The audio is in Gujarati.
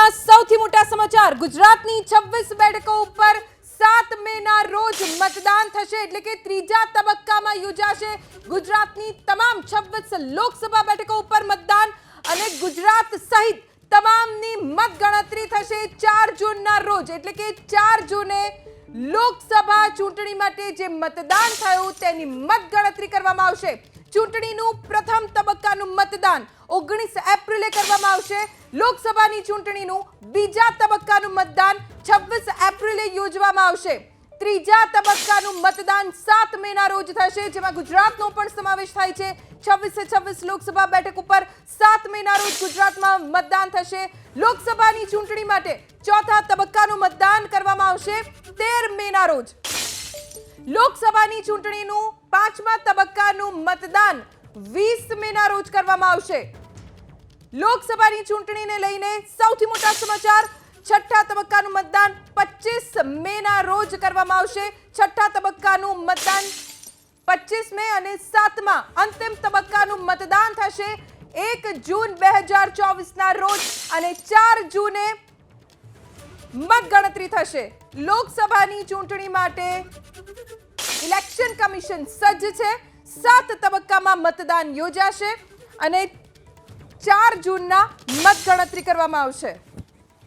આજના સૌથી મોટા સમાચાર. ગુજરાતની 26 બેઠકો ઉપર સાત મેના રોજ મતદાન થશે એટલે કે ત્રીજા તબક્કામાં યોજાશે ગુજરાતની તમામ 26 લોકસભા બેઠકો ઉપર મતદાન અને ગુજરાત સહિત તમામની મતગણતરી થશે ચાર જૂનના રોજ એટલે કે ચાર જૂને લોકસભા ચૂંટણી માટે જે મતદાન થયું તેની મતગણતરી કરવામાં આવશે. ચૂંટણીનું પ્રથમ તબક્કાનું મતદાન ઓગણીસ એપ્રિલે કરવામાં લોકસભાની ચૂંટણીનું બીજા તબક્કાનું મતદાન છવ્વીસ એપ્રિલે યોજવામાં આવશે. ત્રીજા તબક્કાનું મતદાન સાત મેના રોજ થશે, જેમાં ગુજરાતનો પણ સમાવેશ થાય છે. છવ્વીસે છવ્વીસ લોકસભા બેઠક ઉપર સાત મેના રોજ ગુજરાતમાં મતદાન થશે. લોકસભાની ચૂંટણી માટે ચોથા તબક્કાનું મતદાન કરવામાં આવશે તેર મેના રોજ. લોકસભાની ચૂંટણીનું પાંચમા તબક્કાનું મતદાન વીસ મેના રોજ કરવામાં આવશે. લોકસભાની ચૂંટણીને લઈને સૌથી મોટા સમાચાર, છઠ્ઠા તબક્કાનું મતદાન પચીસ મેના રોજ કરવામાં આવશે. છઠ્ઠા તબક્કાનું મતદાન પચીસ મે અને સાતમા અંતિમ તબક્કાનું મતદાન થશે. એક જૂન બે હજાર ચોવીસના રોજ અને ચાર જૂને મતગણતરી થશે. લોકસભાની ચૂંટણી માટે ઇલેક્શન કમિશન સજ્જ છે. સાત તબક્કામાં મતદાન યોજાશે અને ચાર જૂનના મતગણતરી કરવામાં આવશે.